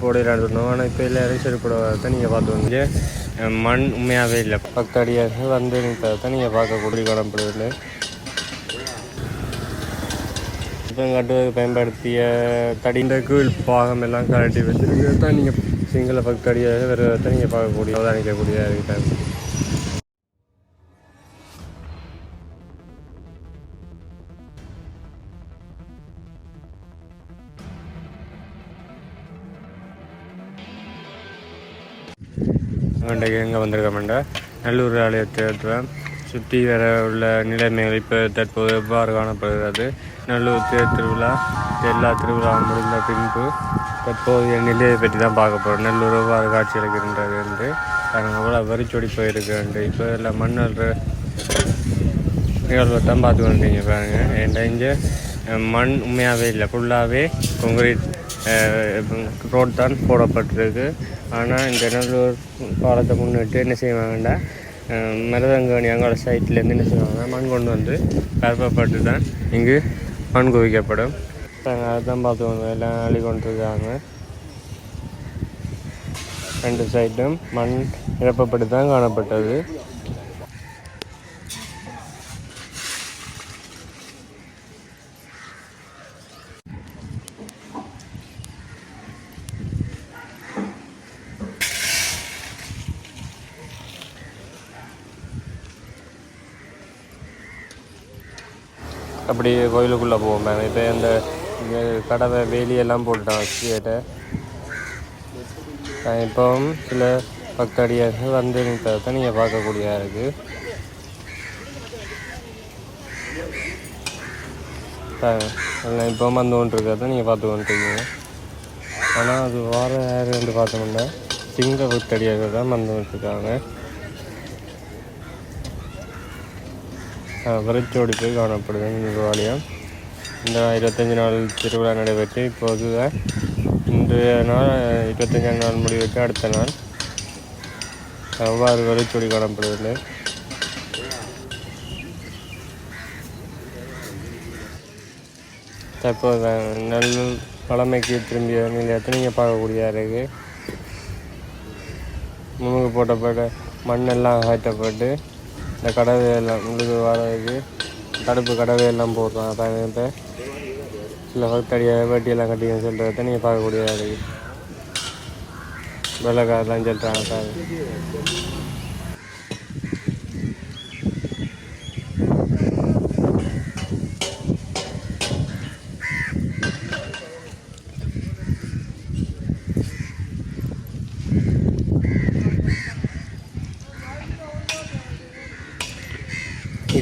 போடலான்னு சொன்னோம் ஆனால் இப்போ எல்லாரும் செருப்போட தான் நீங்கள் பார்த்து வந்து மண் உண்மையாகவே இல்லை. பக்கடியாக வந்து தான் நீங்கள் பார்க்கக்கூடிய காணப்படுது இப்போ கட்டுவதற்கு பயன்படுத்திய தடிந்த கீழ் பாகம் எல்லாம் கலட்டி வச்சுருக்கு தான் நீங்கள் சிங்கள பக்கடியாக வேறு தான் நீங்கள் பார்க்கக்கூடிய அவதானிக்கக்கூடிய இருக்கிறாங்க இன்றைக்கு எங்கே வந்திருக்கோம்டா நல்லூர் ஆலயத்தை சுற்றி வர உள்ள நிலைமைகள் இப்போ தற்போது எவ்வாறு காணப்படுகிறது? நல்லூர் தேர் திருவிழா எல்லா திருவிழாவும் முடிந்த பின்பு தற்போதைய நிலையை பற்றி தான் பார்க்க போகிறோம் நல்லூர் எவ்வாறு காட்சி அளிக்கின்றது என்று நாங்கள் எவ்வளோ வரிச்சொடி போயிருக்கு இப்போ எல்லாம் மண்ணல் நிகழ்வை தான் பார்த்து வந்தீங்க பாருங்கள் என்கிட்ட இங்கே? மண் உண்மையாகவே இல்லை. ஃபுல்லாகவே கொங்கிரீட் ரோட் தான் போடப்பட்டிருக்கு. ஆனால் இந்த நல்லூர் பாலத்தை முன்னிட்டு என்ன செய்வாங்கன்னா மருதங்கணி அங்காள சைட்லேருந்து என்ன செய்வாங்க மண் கொண்டு வந்து பரப்பப்பட்டு தான் இங்கு மண் குவிக்கப்படும். நாங்கள் பார்த்து தான் எல்லாம் அள்ளி கொண்டிருக்காங்க. ரெண்டு சைடும் மண் நிரப்பப்பட்டு தான் காணப்பட்டது. அப்படி கோயிலுக்குள்ளே போவோம் மேம். இப்போ இந்த கடவை வேலியெல்லாம் போட்டுட்டான் கேட்ட இப்போவும் சில பக்தடியாக வந்து தான் நீங்கள் பார்க்கக்கூடியதாக இருக்குது இப்போ வந்து கொண்டுருக்கிறத நீங்கள் பார்த்து கொண்டுருக்கீங்க. ஆனால் அது வார வந்து பார்த்தோம்னா சிங்க பக்தடியாக தான் வந்து கொண்டுருக்காங்க. விரைச்சோடி போய் காணப்படுது இந்த இந்த இருபத்தஞ்சி நாள் திருவிழா நடைபெற்று இப்போது இன்றைய நாள் இருபத்தஞ்சாம் நாள் முடிவுக்கு அடுத்த நாள். அவ்வாறு வெறிச்சோடி காணப்படுகிறது. தற்போது நல் பழமைக்கு திரும்பிய நிலையத்தை நீங்கள் பார்க்கக்கூடிய இருக்குது முழுங்கு போட்டப்பட்ட மண்ணெல்லாம் அகற்றப்பட்டு இந்த கடவை எல்லாம் உங்களுக்கு வரதுக்கு தடுப்பு கடவை எல்லாம் போடுறோம். அதான் சில பக்தடியாக வேட்டியெல்லாம் கட்டி சொல்கிறத நீங்கள் பார்க்கக்கூடியதாக இருக்குது வெள்ளைக்காரெல்லாம் சொல்கிறாங்க சார்.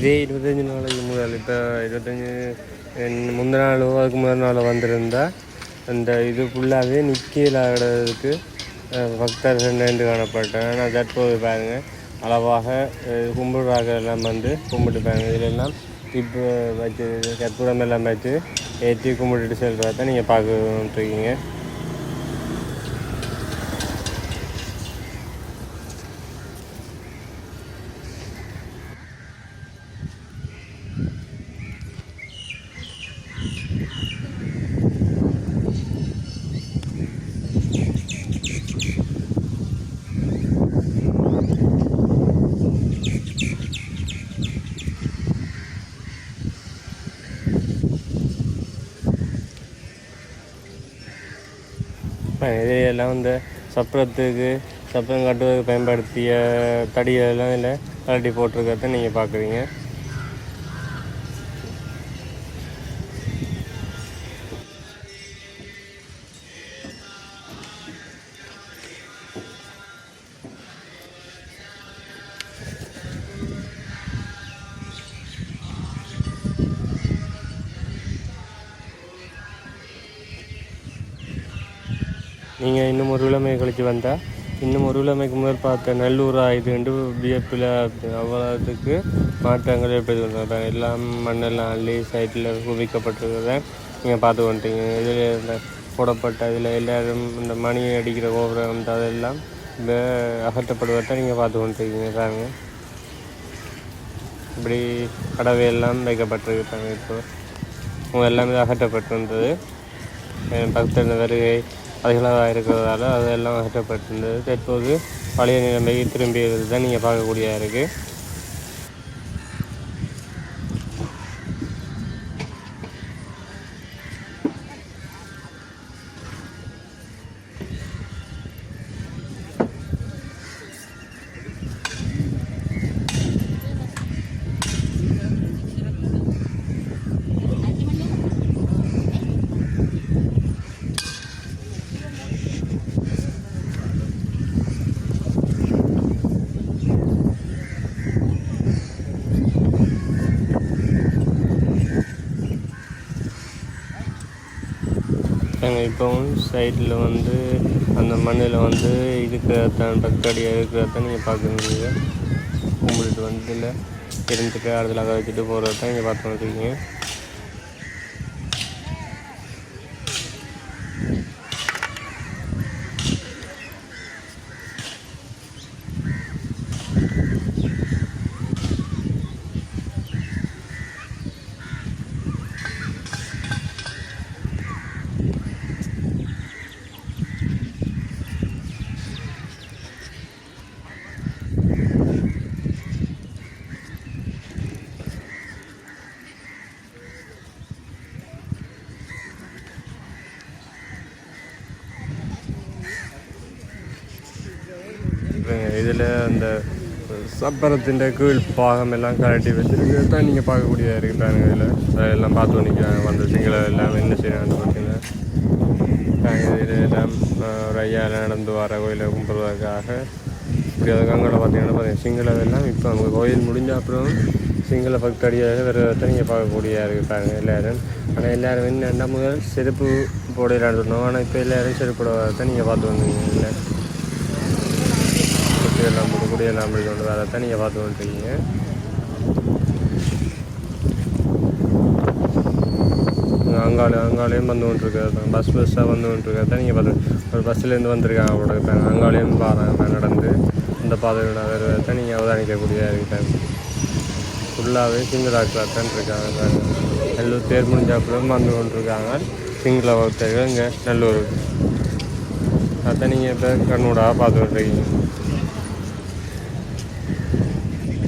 இதே இருபத்தஞ்சி நாளைக்கு முதல் இப்போ இருபத்தஞ்சி முந்தின நாளோ அதுக்கு முதல் நாளோ வந்திருந்தால் அந்த இது ஃபுல்லாகவே நிற்கலாடுறதுக்கு பக்தர்கள் நின்று காணப்பட்டேன் ஆனால் தற்போது பாருங்கள் அளவாக கும்பிடுறாங்க எல்லாம் வந்து கும்பிட்டு பாருங்க இதிலெல்லாம் இப்போ வச்சு கற்பூரம் எல்லாம் வச்சு ஏற்றி கும்பிட்டுட்டு செல்றதை நீங்கள் பார்க்கணுன்ட்ருக்கீங்க இதையெல்லாம் வந்து சப்பரத்துக்கு சப்பரம் கட்டுவதற்கு பயன்படுத்திய தடியெல்லாம் இதில் கலட்டி போட்டிருக்கிறத நீங்கள் பார்க்குறீங்க நீங்கள் இன்னும் ஒரு கிழமை கழித்து வந்தால் இன்னும் ஒரு கிழமைக்கு முதல் பார்த்த நல்லூர் என்று வியப்பில் அவ்வளோத்துக்கு மாற்றங்கள் ஏற்படுத்தி எல்லாம் மண்ணெல்லாம் அள்ளி சைட்டில் குவிக்கப்பட்டிருக்கிறத நீங்கள் பார்த்து வந்துட்டீங்க இதில் இந்த போடப்பட்ட இதில் எல்லோரும் இந்த மணி அடிக்கிற கோபுரம் அதெல்லாம் அகற்றப்படுவதை நீங்கள் பார்த்து வந்துட்டீங்க பாருங்க. இப்படி கடவையெல்லாம் வைக்கப்பட்டிருக்காங்க இப்போ. எல்லாமே அகற்றப்பட்டிருந்தது. பக்தர் வருகை அதிகளாக இருக்கிறதால அதெல்லாம் அகற்றப்பட்டிருந்தது தற்போது பழைய நிலைமைக்கு திரும்பியது தான் நீங்கள் பார்க்கக்கூடியதாக இருக்குது இருக்காங்க இப்போவும் சைடில் வந்து அந்த மண்ணில் வந்து இருக்கிறதான் பக்கடியாக இருக்கிறதான் நீங்கள் பார்க்க முடியுது. கும்பிட்டுட்டு வந்து இல்லை இருந்துட்டு அடுத்துல வச்சுட்டு போகிறது தான் இங்கே பார்த்து வந்துருக்கீங்க இதில் அந்த சப்பரத்தின் கீழ் பாகம் எல்லாம் கழட்டி வச்சுருக்கிறது தான் நீங்கள் பார்க்கக்கூடியதாக இருக்கிறாங்க இதில். எல்லாம் பார்த்து நிற்கிறாங்க வந்த சிங்கள எல்லாம் என்ன செய்யறாங்கன்னு பார்த்தீங்கன்னா இதில் எல்லாம் ஒரு ஐயா நடந்து வர கோயிலை கும்பிட்றதுக்காக இப்படி அது அங்கே பார்த்தீங்கன்னா பார்த்தீங்கன்னா சிங்களம் எல்லாம் இப்போ அவங்க கோயில் முடிஞ்ச அப்புறம் சிங்கள பக்தடியாக வேறு நீங்கள் பார்க்கக்கூடியதாக இருக்கிறாங்க எல்லோரும். ஆனால் எல்லோரும் என்னென்னா முதல் செருப்பு போடலான்னு சொன்னோம். ஆனால் இப்போ எல்லோரும் செருப்பு தான் நீங்கள் பார்த்து வந்தீங்க இல்லை? எல்லாம் போட்டு குடியெல்லாம் போய் அதை தான் நீங்கள் பார்த்து வந்துருக்கீங்க அங்காளி அங்காளையும் வந்து கொண்டிருக்காரு பஸ் பஸ்ஸாக வந்து கொண்டிருக்காரு நீங்கள் பார்த்து ஒரு பஸ்ஸுலேருந்து வந்திருக்காங்க அவங்களோட இருக்காங்க அங்காளையும் பாருங்க நடந்து இந்த பாதையோட வருவதை நீங்கள் அவதானிக்கக்கூடியதாக இருக்கேன் ஃபுல்லாகவே சிங்களாக்களாக தான் இருக்காங்க. சார் நல்லூர் தேர் முடிஞ்சாப்பிலும் வந்து கொண்டிருக்காங்க. சிங்கள ஒருத்தர்கள் இங்கே நல்லூர். அதை நீங்கள் இப்போ கண்ணூடாக பார்த்து இருக்கீங்க